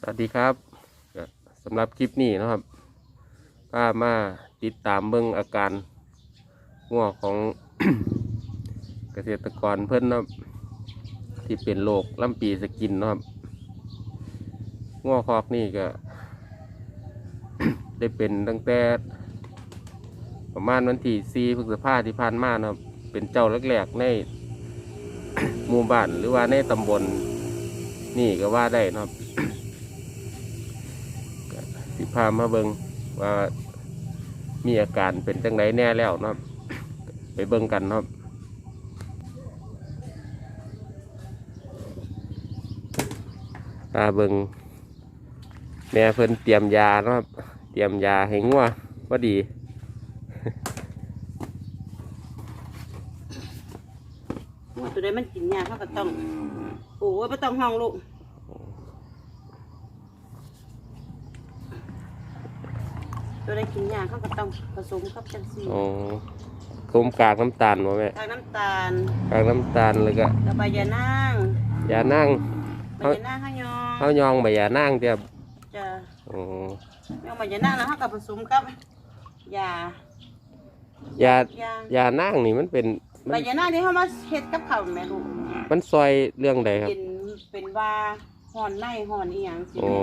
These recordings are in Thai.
สวัสดีครับสำหรับคลิปนี้นะครับป้ามาติดตามเบิ่งอาการงัวของ เกษตรกรเพื่อนนะครับที่เป็นโรคลำปีสกินนะครับงัวคอกนี่ก็ ได้เป็นตั้งแต่ประมาณวันที่สี่พฤษภาที่ผ่านมานะครับ เป็นเจ้าแรกๆในหมู่บ้านหรือว่าในตำบลนี่ก็ว่าได้นะครับามาเบิงว่ามีอาการเป็นจังไดแน่แล้วนะครับ ไปเบิงกันนะครับตาเบิงแม่เพิ่นเตรียมยานะครับ เตรียมยาให้งัวพอดีว่าตัวใดมันกินยาเขาก็ต้องโอ้ยไม่ต้องห้องลูก ตัวใดกินยาเขาก็ต้องผสมกับจังซี่อ๋อคมกากน้ำตาลบ่แม่ทางน้ำตาลกากน้ำตาลแล้วก็กับใบยานางยานั่งใบเอ้ายานางข้าวยองเขายองใบยานั่งเดียบจะอ๋อยองใบยานางแล้วเขาก็ผสมกับยายายายานั่งนี่มันเป็นมัใบนยานางที่เขามาเฮ็ดกับข้าวแม่ลูกมันซอยเรื่องใดครับเป็นเป็นว่าห่อนในห่อนอีหยังสิอ๋อ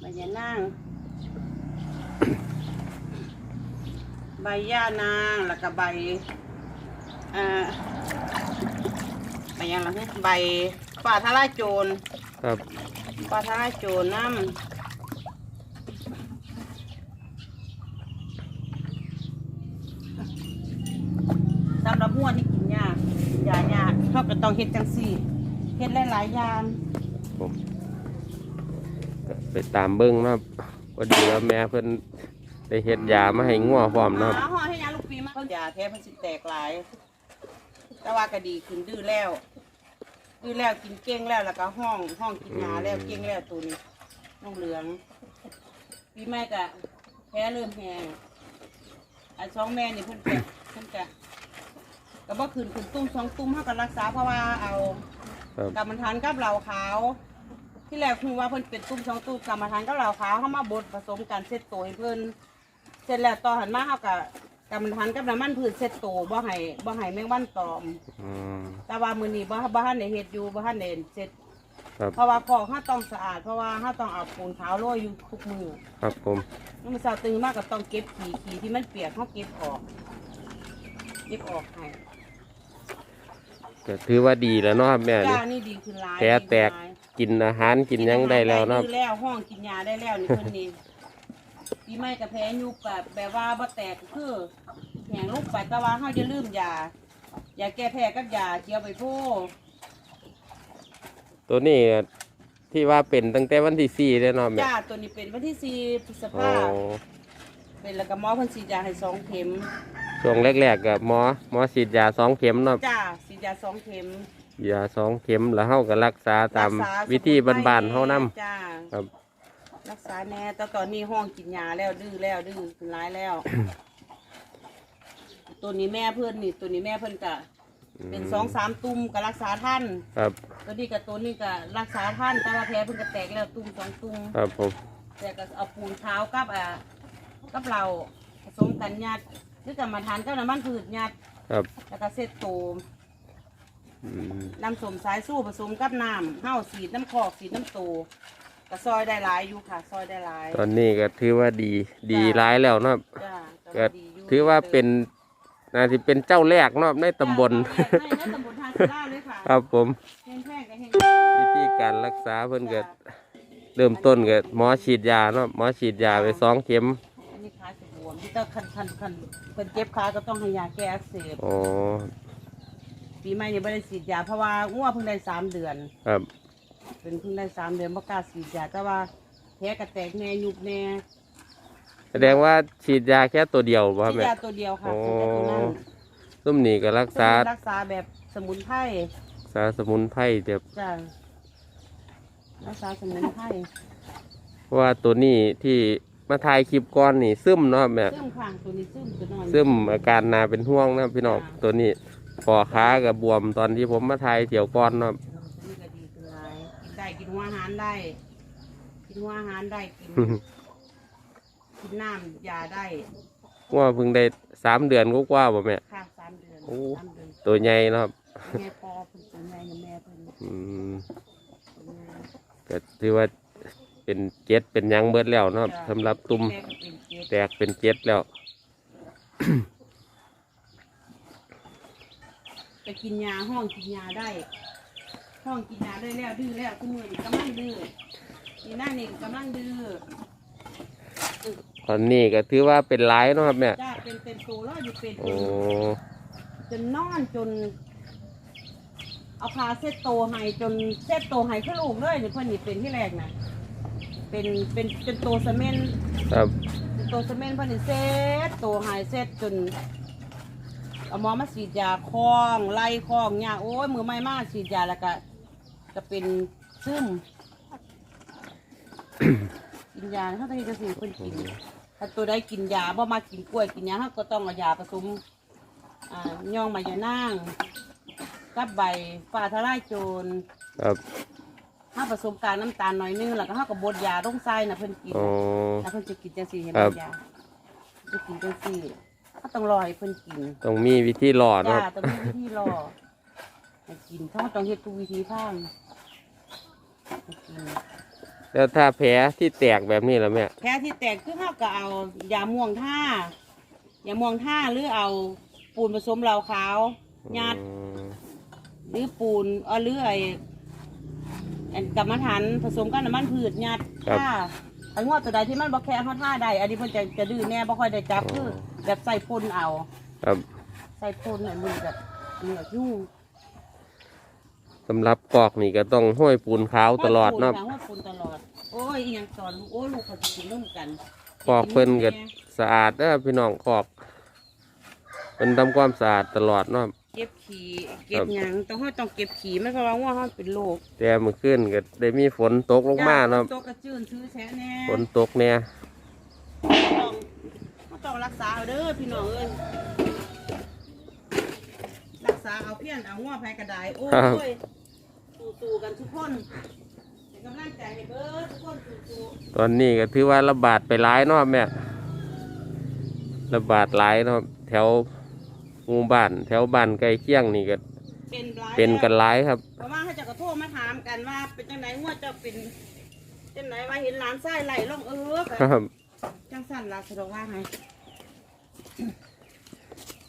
ใบยานาง ใบย่านางแล้วก็ใบเอ่อใบหยังล่ะเนี่ยใบป่าทะลายโจรครับป่าทะลายโจรน้ำสำหรับหัวที่กินยากกินยายากเขาก็ต้องเฮ็ดจังสี่เฮ็ดหลายๆอย่างผมก็ไปตามเบิ้งนะครับ พอดีว่าแม่เพิ่นได้เฮ็ดยามาให้งัวพร้อมนะครับหาห่อให้ยาลูกปีมาเพิ่นยาแท้เพิ่นสิแตกหลาย แต่ว่าก็ดีขึ้นดื้อแล้ว ดื้อแล้วกินเก่งแล้วแล้วก็ห้องห้องกินยาแล้วเก่งแล้วตัวนี้น้องเหลือง ปีใหม่ก็แพ้เริ่มแห้งอันสองแม่นี่เพิ่นจะเพิ่นจะก็บ่ขึ้นขึ้นตุ้มสองตุ้มเฮาก็รักษาเพราะว่าเอาครับกรรมฐานกับเหล่าขาว ที่แรกคือว่าเพิ่นเป็นตุ้มสองตุ้มกรรมฐานกับเหล่าขาวเข้ามาบดผสมกันเซตตัวให้เพิ่นเสร็จแล้วต่อหันมาเฮากับกรรมฐานกับน้ำมันพืชเซตตัวบ่ให้บ่ให้แมงวันตอม อืม แต่ว่ามื้อนี้บ่บ่ทันได้เฮ็ดอยู่บ่ทันได้เสร็จ ครับ เพราะว่าของเฮาต้องสะอาด เพราะว่าเฮาต้องเอาปูนขาวโรยอยู่ทุกมื้อครับผมมื้อเช้าตื่นมาก็ต้องเก็บขี้ขี้ที่มันเปียกเฮาเก็บออก เก็บออกให้ ก็ถือว่าดีแล้วเนาะครับแม่นี่จ้านี่ดีขึ้นหลายแผลแตกดีขึ้นหลายกินอาหารกินหยังได้แล้วเนาะกิอาหารได้แล้วห้องกินยาได้แล้วนี่เพิ่นนี่ปีใหม่กับแพ้ยุบแบบแบบว่าบ่แตกคือแหงลูกไปแต่ว่าเฮาจะลืมยายาแก้แพ้กับยาเจียวไปโพตัวนี้ที่ว่าเป็นตั้งแต่วันที่สี่เลยเนาะแม่จ้าตัวนี้เป็นวันที่สี่พฤษอ๋อภาเป็นแล้วก็หมอเพิ่นฉีดยาให้สองเข็ม ช่วงแรกๆกับหมอหมอฉีดยาสองเข็มเนาะจ้าฉีดยาสองเข็มยาสองเข็มแล้วเฮาก็รักษาตามรักษวิธีสมุนไพรบ้านๆเฮานำจ้าครับ รักษาแน่แต่ตอนนี้ห้องกินยาแล้วดื้อแล้วดื้อเป็นร้ายแล้ว ตัวนี้แม่เพื่อนนี่ตัวนี้แม่เพื่อนกะเป็นสองสามตุ่มก็รักษาท่าน ครับ ตัวนี้กับตัวนี้ก็รักษาท่านแต่ว่าแผลเพิ่นก็แตกแล้วตุ่มสองตุ่มครับผมแต่ก็เอาปูนเท้ากับอ่ากับเราผสมกันยัดห รือกับมาทานกับน้ำมันพืชยัดครับแล้วก็เสร็จโตมอืมน้ำสมสายสู้ผสมกับน้ำเห่าสีดน้ำคอกสีดน้ำโตก็ซอยได้หลายอยู่ค่ะ ซอยได้หลายตอนนี้ก็ถือว่าดีดีร้ายแล้วเนาะจ้าก็ดียู่ถือว่าเป็นน่าจะเป็นเจ้าแรกเนาะในตำบล จ้าในในตำบลทางศิลาเลยค่ะครับผมแห้งแห้งก็แห้งวิธีการรักษาเพิ่นก็เริ่มต้นก็หมอฉีดยาเนาะหมอฉีดยาไปสองเข็มอั นนี้ขาจะบวมที่ต้องคันคันคันเป็นเจ็บขาก็ต้องให้ยาแก้อักเสบอ๋อปีใหม่เนี่ยไม่ได้ฉีดยาเพราะว่าง่วเพิ่งได้สามเดือน ครับเป็นเพิ่งได้สามเดือนประกล้าฉีดยาแต่ว่าแผลกระแตกแน่ยุบแน่แสดงว่าฉีดยาแค่ตัวเดียวบ่ครับฉีดแม่ ยาตัวเดียวค่ะอ๋อ ฉีดยาตัวนั้นซุ่มนี่ก็รักษารักษาแบบสมุนไพรรักษาสมุนไพรเดี๋ยวจ้ะรักษาสมุนไพรเพราะว่าตัวนี้ที่ มาถ่ายคลิปก่อนนี่ซึมเนาะแม่ซึ่งข้างตัวนี้ซึ่งตัวนอนซึมอาการนาเป็นห่วงนะพี่น้องตัวนี้คอขากับบวมตอนที่ผมมาถ่ายเที่ยวก่อนเนาะนี่ก็ดีขึ้นหลายกินได้กินหัวอาหารได้กินหัวอาหารได้กินกินน้ำยาได้ว่าเพิ่งได้สามเดือนก็กว่าบ่แม่ค่ะสามเดือนโอ้ สามเดือนตัวใหญ่เนาะครับแม่พอเพิ่นเป็นแม่กับแม่เพิ่นอืมเป็นแม่ก็ถือว่า เป็นเจ็ดเป็นหยังเบิดแล้วเนาะครับสำหรับตุ่มแม่ก็เป็นเจ็ดแตกเป็นเจ็ดแล้วจะกินยาห้องกินยาได้ ห้องกินยาได้แล้วดื้อแล้วทุกมือนี่กำลังดื้อนี่หน้านี่กำลังดื้อตอนนี้ก็ถือว่าเป็นหลายเนาะครับแม่จ้าเป็นเป็นตัวแล้วอยู่เป็นโอ้จนนอนจน เอาพาเซตโตให้จนเซตโตให้ขึ้นลูกเลยนี่เพิ่นนี่เป็นที่แรกนะ เป็นเป็นเป็นโตสะเมนครับ เป็นโตสะเมนเพิ่นนี่เซตโตให้เซตจนเอาหมอมาฉีดยาคล้องไล่คล้องยาโอ้ยมือไม่มากฉีดยาแล้วก็จะเป็นซึม กินยาเขาต้องจะสิคนกิน ถ้าตัวได้กินยาบ่มากินกล้วยกินหยาเขาก็ต้องเอายาผสมอ่าย่องมายานางกับใบฟ้าทลายโจรครับ ถ้าผสมกากน้ำตาลหน่อยนึงแล้วก็เขาก็บดยาลงไส้นะเพิ่นกินโอ้แล้วเพิ่นจะกินจังซี่เห็นครัไหมบยาจะกินจังซี่เขาต้องรอให้เพิ่นกินต้องมีวิธีหลอดยาเนาะต้องมีวิธีรอให้กินเขาต้องเฮ็ดทุกวิธีทางให้กิน แล้วถ้าแผลที่แตกแบบนี้ล่ะแม่แพ้ที่แตกคือเขาก็เอายาม่วงท่ายาม่วงท่าหรือเอาปูนผสมเหล้าขาวยัดอืมหรือปูนเออหรือไอ้ อันกรรมฐานผสมกับน้ำมันพืชยัดท่าไอ้งวดตัวใดที่มันบ่แค่เขาท่าใดอันนี้เพิ่นจะจะดื้อแน่บ่ค่อยได้จับคือแบบใส่ปูนเอา ครับใส่ปูนไอ้มือแบบเหนือกยุ่งสำหรับกอกนี่ก็ต้องห้อยปูนขาวตลอดเนาะ ห้อยปูนตลอด โอ้ยอีหยังสอนลูกโอ้ยลูกเขาจะกินนมกันกอกเพิ่นก็สะอาดเด้อพี่น้องกอกเพิ่นทำความสะอาดตลอดเนาะ เก็บขี้เก็บหยังต้องห้อยต้องเก็บขี้ไม่เพราะว่าว่าเขาเป็นโรคแต่เมื่อคืนก็ได้มีฝนตกลงมาเนาะโตะกระจืนซื้อแช่แน่ฝนตกเนี่ยต้องต้องรักษาเอาเด้อพี่น้องเอ้ยรักษาเอาเพี้ยนเอาหัวภายกระไดโอ้ยสู้ๆกันทุกคนเป็นกำลังใจให้เบิดทุกคนสู้ตอนนี้ก็ถือว่าระบาดไปหลายเนาะแม่ระบาดหลายเนาะแถวห มู่บ้าน แถวบ้านใกล้เคียงนี่ก็ๆเป็นร้ายเป็นกันหลายครับ เพราะว่าเขาจะกระโทษมาถามกันว่าเป็นจังไหนหัวเจะเป็นจังไหนว่าเห็นหลานไส้ไหลลงเออครับ จังสั่นลาสะดวกว่าไง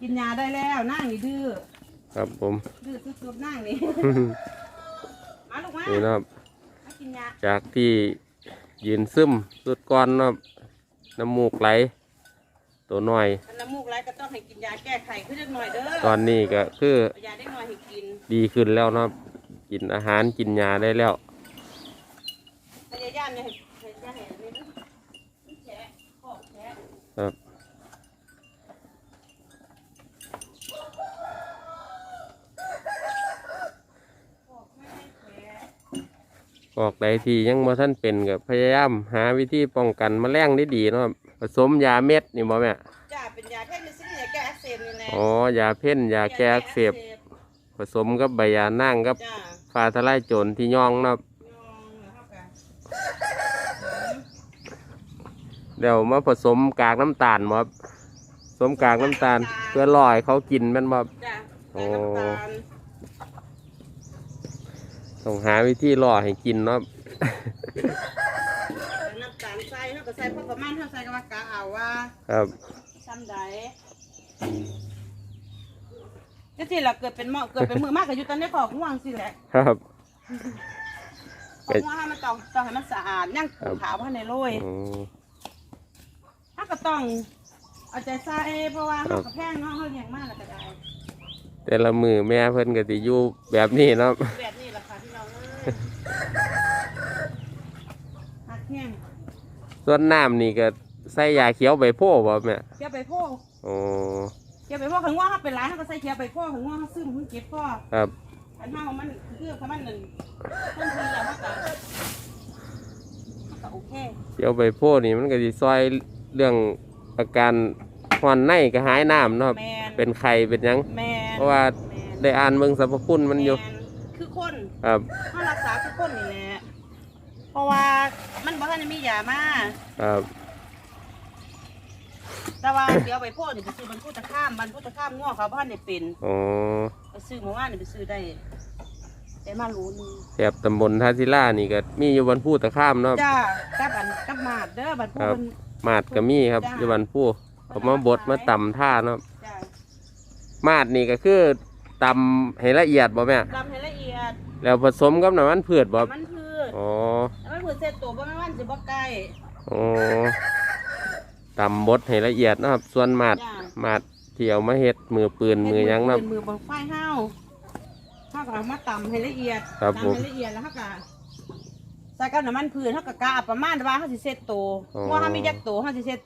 กินยาได้แล้วนั่งนี่ดื้อครับผม ดื้อสุดๆนั่งนี่ มาลูกมานี่เนาะมากินยาจากที่ยืนซึมสุดก้อนเนาะน้ำมูกไหล ตัวน้อยอันน้ำมูกไหลก็ต้องให้กินยาแก้ไขขึ้นจักหน่อยเด้อตอนนี้ก็คือเอายาได้หน่อยให้กินดีขึ้นแล้วเนาะกินอาหารกินยาได้แล้ว พยายามอย่าให้ให้อย่าให้นี่นะนี่แฉะขอบแฉะครับขอบไม่ให้แฉะออกใดที่ยังบ่ท่านเป็นกับพยายามหาวิธีป้องกันแมลงได้ดีเนาะผ สมยาเม็ดนี่บ่แม่จ้าเป็นยาแค่นี้ซึ่งยาแก้อักเสบนี่แหละอ๋อยาเพ่นยาแก้อักเสบผสมกับใบยานั่งกับจ้าฟ้าทลายโจรที่ย่องเนาะยองแล้วเข้ากันเดี๋ยวมาผสมกากน้ำตาลบ่ครับผสมกากน้ำตาลเพื่อลอยเขากินแมันบ่จ้าโอ้ใส่น้ำตาลต้องหาวิธีล่อให้กินเนาะ ใส่น้ำตาลใส่เท่า กับใส่พวกประมาณเท่าใส่กับว่ากะเอาว่าครับซ้ำใดจังที่เราเกิดเป็นหม้อเกิดเป็นมือมากกับอยู่ตอนนี้ขอกง่วงสิแหละครับขอกง่วงให้มันต้องต้องให้มันสะอาดย่างครับขาวภายในโรยอืมถ้าก็ต้องเอาใจใส่เพราะว่าครัเขาบกับแพงเนาะเขาเลี้ยงมากแล้วก็ได้แต่ละมือแม่เพิ่นก็สิอยู่แบบนี้เนาะแบบนี้แหละค่ะที่เราเอ้ยหักแห้ง ส่วนน้ำนี่ก็ใส่ยาเขียวใบโพธิ์บ่แม่เกี่ยวไปโพกโอ้เกี่ยวไปโพกขันง่วงเขาเป็นไรเขาก็ใส่เกี่ยวไปโพกขันง่วงเขาซึมเขาเก็บพ่อครับขันห้าของมันคือเขามันนั่นต้นทุนแล้วเขาก็เขาก็โอเคเขียวใบโพธิ์นี่มันก็สิซอยเรื่องอาการหอนในก็หายน้ำเนาะครับแมนเป็นไข้เป็นหยัง แมนเพราะว่าแมนได้อ่านเบิ่งสรรพคุณมันอยู่แคือคนครับเขารักษาคือคนนี่แหละ เพราะว่ามันบ่ทันได้มียามาครับ แต่ว่า เดี๋ยวไปโพดนี่ไปซื้อบรรพุตะข้ามบรรพุตะข้ามง้อเขาบ่ทันได้เป็นอ๋อไปซื้อเมื่อวานนี่ไปซื้อได้ได้มารู้นึงแถบตำบลท่าศิลานี่ก็มีอยู่วันพูตะข้ามเนาะจ้ากับอันกับมาดเด้อบรรพุครับเพิ่นมาดก็มีครับจ้ะอยู่วันพูผมมาบดมาตำท่าเนาะจ้ามาดนี่ก็คือตำให้ละเอียดบ่แม่ดำให้ละเอียด แล้วผสมกับน้ำมันพืชบ่ มันพื ชอ๋อมันพืชเสร็จตัวบ่แม่นวันสิบ่ใกล้อ๋อตำบดให้ละเอียดนะครับ ส่วนมาดจ้ามาดที่เอามาเฮ็ดมือปืนมือหยังเนาะเป็นมือบนไฟเฮาเฮาก็เอามาตำให้ละเอียดครับผมตำให้ละเอียดแล้วเฮาก็ใส่กับน้ำมันพืชเฮาก็กะประมาณว่าเฮาสิเสร็จตัวอ๋อว่าเฮามีจักตัวเฮาสิเสร็จ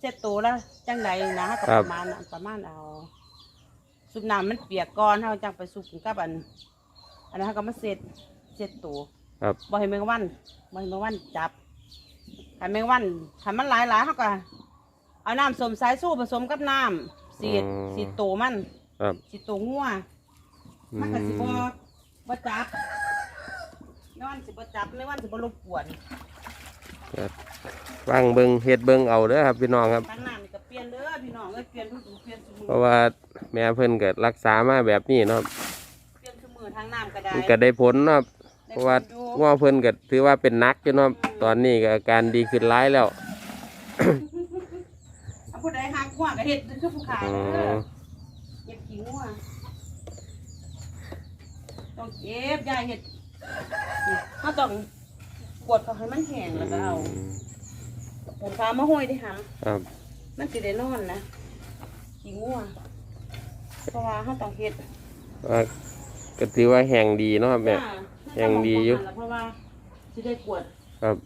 เสร็จตัวแล้วจังใดนะเฮาก็ครัปบ ระมาณนั้นประมาณเอาซุปน้ำมันเปียกก่อนเฮาจังไปซุปกับอันอันนั้นเฮาก็มาเสร็จเสร็จตัว ครับบ่ให้แมงวันบ่ให้แมงวันจับให้แมงวันถ้ามันหลายหลายๆเฮาก็เอาน้ำส้มสายสู้ผสมกับน้ำสีดสีดตัวมันครับสีดตัวงัวอืมันก็สิบ่มบ่จับแมงวันสิบ่จับแมงวันสิบ่รบกวนฟังเบิงเฮ็ดเบิงเอาเด้อครับพี่น้องครับทางน้ำนี่ก็เปลี่ยนเด้อพี่น้องเอ้ยเปลี่ยนทุกมื้อเปลี่ยนทุกมื้เพราะว่าแม่เพิ่นก็รักษามาแบบนี้เนาะเปลี่ยนทุกมื้อทางน้ำก็ได้มันก็ได้ผลเนาะ เพราะว่าง้อเพิ่นก็ถือว่าเป็นนักอยู่เนาะตอนนี้ก็อาการดีขึ้นร้ายแล้วเอาผู้ใดหางัวก็เฮ็ดคือผู้ขายอ๋เด้ออเก็บขี้งัวต้องเก็บยายเฮ็ดนี่เฮาต้องกดเขาให้มันแห้งแล้วก็เอาผมพามาห้อยได้หำ ครับมันสิได้นอนนะขี้งัวเพราะว่าเฮาต้องเฮ็ดว่าก็ถือว่าแห่งดีเนาะครับแม่จ้า ยังดีอยู่ เพราะว่าสิได้กวดครับ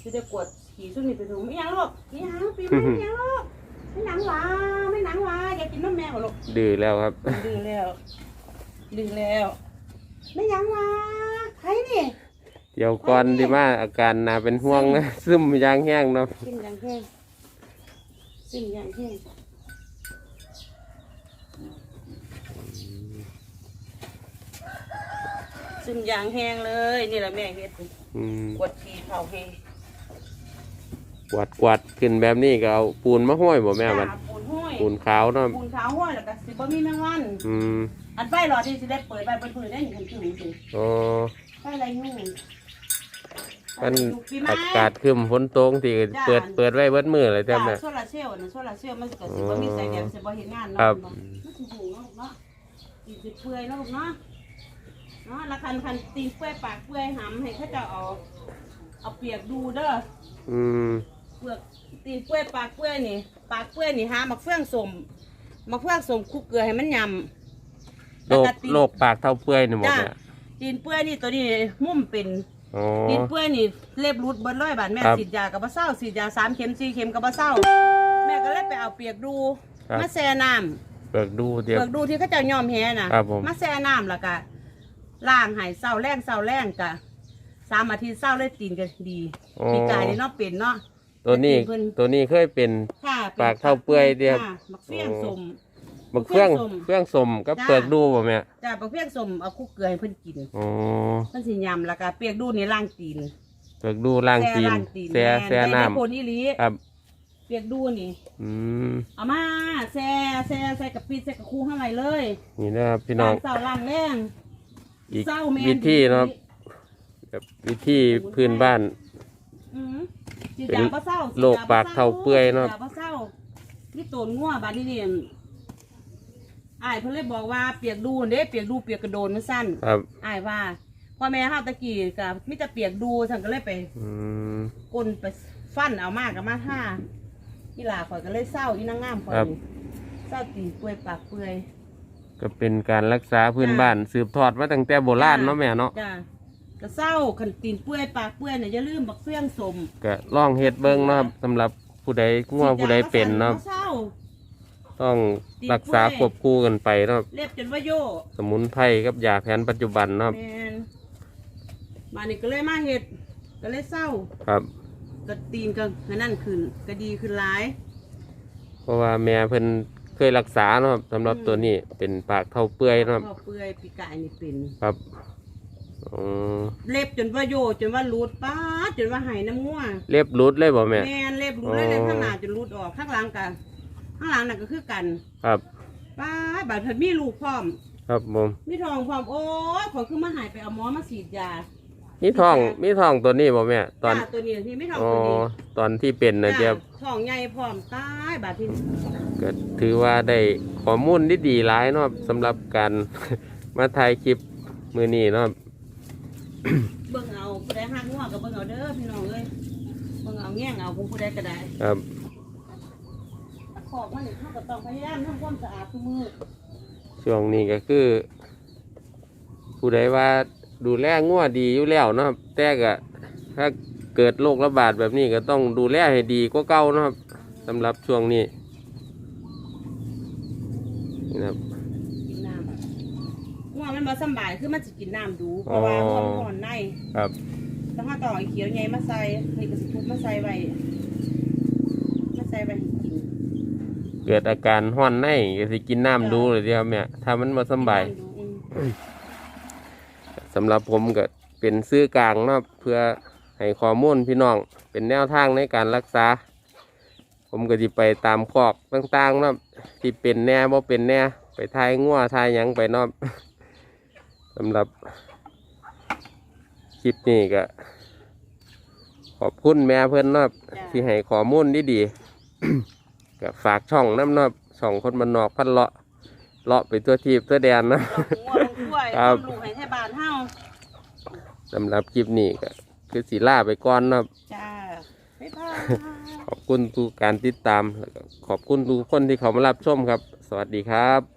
สิได้กวดขี่ซุ่มนี่ไปถุงไม่ยังหรอกไม่ยังปีไม่ไม่ยังหรอกไม่หนังหวาไม่หนังหวาอย่ากินน้ำแมวหรอกดื้อแล้วครับ ดื้อแล้วดื้อแล้วไม่หยังหวาใครนี่เดี๋ยวก่อนที่มาอาการน่าเป็นห่วงนะซึมยางแห้งเนาะสิ้นยังแห้งสิ้นยังแห้ง สิ้นยางแห้งเลย นี่แหละแม่เฮ็ดอืมกวดขี่เผาเฮกวาดกวาดขึ้นแบบนี้ก็เอาปูนมาห้อยบ่แม่มันจ้าปูนห้อยปูนขาวเนาะปูนขาวห้อยแล้วก็สิบ่มีแมงวัน อืมอันไฟหลอดที่สิได้เปิดไปเปิดเผยได้อย่างถึงสิอ๋อไฟอะไรงูมันปีไม้อากาศครึมฝนตกที่เปิดเปิดไว้เบิดมือเลยจ้าจ้ะแม่โซลาร์เซลล์นะโซลาร์เซลล์มันก็สิบ่มีแสงแดดสิบ่เห็นงานครัเนาะบมันสิหูเนาะลูกเนาะตีสิเปื่อยเนาะลูกเนาะ เนาะแล้วคันคันตีนเปื่อยปากเปื่อยหำให้เขาเจะเอาเอาเปียกดูเด้อ อืม เปลือกตีนเปื่อยปากเปื่อยนี่ ปากเปื่อยนี่หามักเฟื่องสมมักเฟื่องสมคลุกเกลือให้มันยำโรแล้วคก็ตีนโรคปากเท่าเปื่อยนี่หมดจ้าเนี่ยตีนเปื่อยนี่ตัวนี้มุ่มเป็นอ๋อ ตีนเปื่อยนี่เล็บรุดเบิดร้อยบาทแม่ครับ ฉีดยากับบ่เศร้าฉีดยาสามเข็มสี่เข็มกับบ่เศร้าแม่ก็เลยไปเอาเปียกดูครับมาแช่น้เปิดดูำเดี๋ยวเปียกดูที่เขาเจะยอมแพ้น่ะครับผม มาแช่น้ำแล้วก็ ล้างใหายเศร้าแรงเศร้าแรงกะสามอาทิตย์เศร้าเลยตีนก็ดีอ๋อปีกายนี่เนาะเป็นเนาะ ตัวนี้เพิ่น ตัวนี้เคยเป็น ค่ะปากเท่าเปื่อยเดียว ค่ะบักเฟี้ยงสม บักเฟื่องเฟื่องสมเฟื่องสมกับจ้า เปิดดูบ่แม่จ้าบักเฟี้ยงสมเอาคุกเกลือให้เพิ่นกินอ๋อเพิ่นสิยำแล้วก็เปียกดูนี่ล้างตีนเปิดดูล่างตีนล้างตีนแซ่แซ่ม่ได้น้ผลอีหลีำครับ เปียกดูนี่ อืมเอามาแซ่แซ่ใส่กับปีใส่กับคู่ข้างในเลยนี่นะครับพี่น้องล้างเสาล้างแรง อีกเศร้าแม่น วิธีเนาะแบบวิธีพื้นบ้าน อืมสิเป็นดาบ่เศร้าสิโรคปากเท่าเปื่อยเนาะ สิดบ่เศร้านี่โตนงัวบาดนี้นี่อ้ายเพิ่นเลยบอกว่าเปียกดูเด้เปียกดูเปียกกระโดนมันสั้นครับอ้ายว่าพ่อแม่เฮาตะกี้ก็มีแต่เปียกดูฉันก็เลยไปอืม กลนไปฟันเอามากกับมาท่าอีหลาข่อยก็เลยเศร้าอีนางงามข่อยครับ นี่เศร้าตีนเปื่อยปากเปื่อย ก็เป็นการรักษาพื้นบ้านสืบทอดมาตั้งแต่โบราณเนาะแม่เนาะจ้าก็เศร้าขันตีนเปื่อยปากเปื่อยเนี่ยอย่าลืมบักเฟื่องสมก็ลองเฮ็ดเบิ่งเนาะครับสำหรับผู้ใดง่วงผู้ใดเป็นเนาะเศร้าต้องรักษาควบคู่กันไปเนาะเล็บจนว่าโยสมุนไพรกับยาแผนปัจจุบันเนาะแมนมานี่ก็เลยมาเห็ดก็เลยเศร้าครับ ก็ตีนก็ให้นั่นขึ้นก็ดีขึ้นหลาย เพราะว่าแม่เพิ่น เคยรักษาเนาะครับสำหรับตัวนี้เป็นปากเท่าเปื่อยเนาะครับ พอเปื่อยปีกายนี่เป็น ครับอ๋อเล็บจนว่าโยจนว่ารูดป้าดจนว่าหายน้ำงัวเรียบรุดเลยบ่แม่ แม่นเล็บรูดเลยเล็บอ๋อ ข้างหน้าจนรูดออกข้างหลังกันข้างหลังน่ะก็คือกันครับ ป้าดบาดเพิ่นมีลูกพร้อม ครับผม มีทองพร้อมโอ้ยขอคือมาหายไปเอาหมอมาฉีดยา มีทองมีทองตัวนี้บ่แม่ตอนจ้าตัวนี้ที่ไม่ทองอ๋อตัวนี้ตอนที่เป็นนะจ้าเจี๊ยบทองใหญ่พร้อมตายบาดที่ก็ถือว่าได้ข้อมูลที่ดีหลายเนาะสำหรับการ มาถ่ายคลิปมือนี้เนาะเบิ่งเอาผู้ใดหักงัวก็เบิ่งเอาเด้อพี่น้องเอ้ยเบิ่งเอาแง่งเอาผู้ผู้ใดก็ได้ครับขอกมันนี่เขาก็ต้องพยายามทำความสะอาดทุกมื้อช่วงนี้ก็คือ ผู้ใดว่า ดูแลงัวดีอยู่แล้วเนาะแต่ก็ถ้าเกิดโรคระบาดแบบนี้ก็ต้องดูแลให้ดีกว่าเก่าเนาะครับสำหรับช่วงนี้นี่นะครับ กินน้ำงัวมันบ่สำบายคือมันสิกินน้ำดูเพราะว่าอ๋องัวมันอ่อนในครับต้องหาต่อไอ้เขียวใหญ่มาใส่นี่ก็สิทุบมาใส่ไว้มาใส่ไว้ให้กินเกิดอาการห้อนในก็สิกินน้ำดูเลยเดียวแม่ถ้ามันมาสำบายดูอืม สำหรับผมก็เป็นซื้อกลางเนาะเพื่อให้ข้อมูลพี่น้องเป็นแนวทางในการรักษา ผมก็จะไปตามคอกต่างๆเนาะที่เป็นแน่บ่เป็นแน่ไปทายงัวทายหยังไปเนาะสำหรับคลิปนี้ก็ขอบคุณแม่เพื่อนเนาะที่ให้ข้อมูลดีๆ ก็ฝากช่องน้ำเนาะช่องคนมันนอกพันเลาะเลาะไปตัวทีบตัวแดนเนาะเอาหัว ลงถ้วยครับเอาลูกให้แท่บ้านเฮาสำหรับคลิปนี้ก็คือสีล่าไปก่อนเนาะ จ้าบ๊ายบาย ขอบคุณทุกการติดตามแล้วก็ขอบคุณทุกคนที่เขามารับชมครับ สวัสดีครับ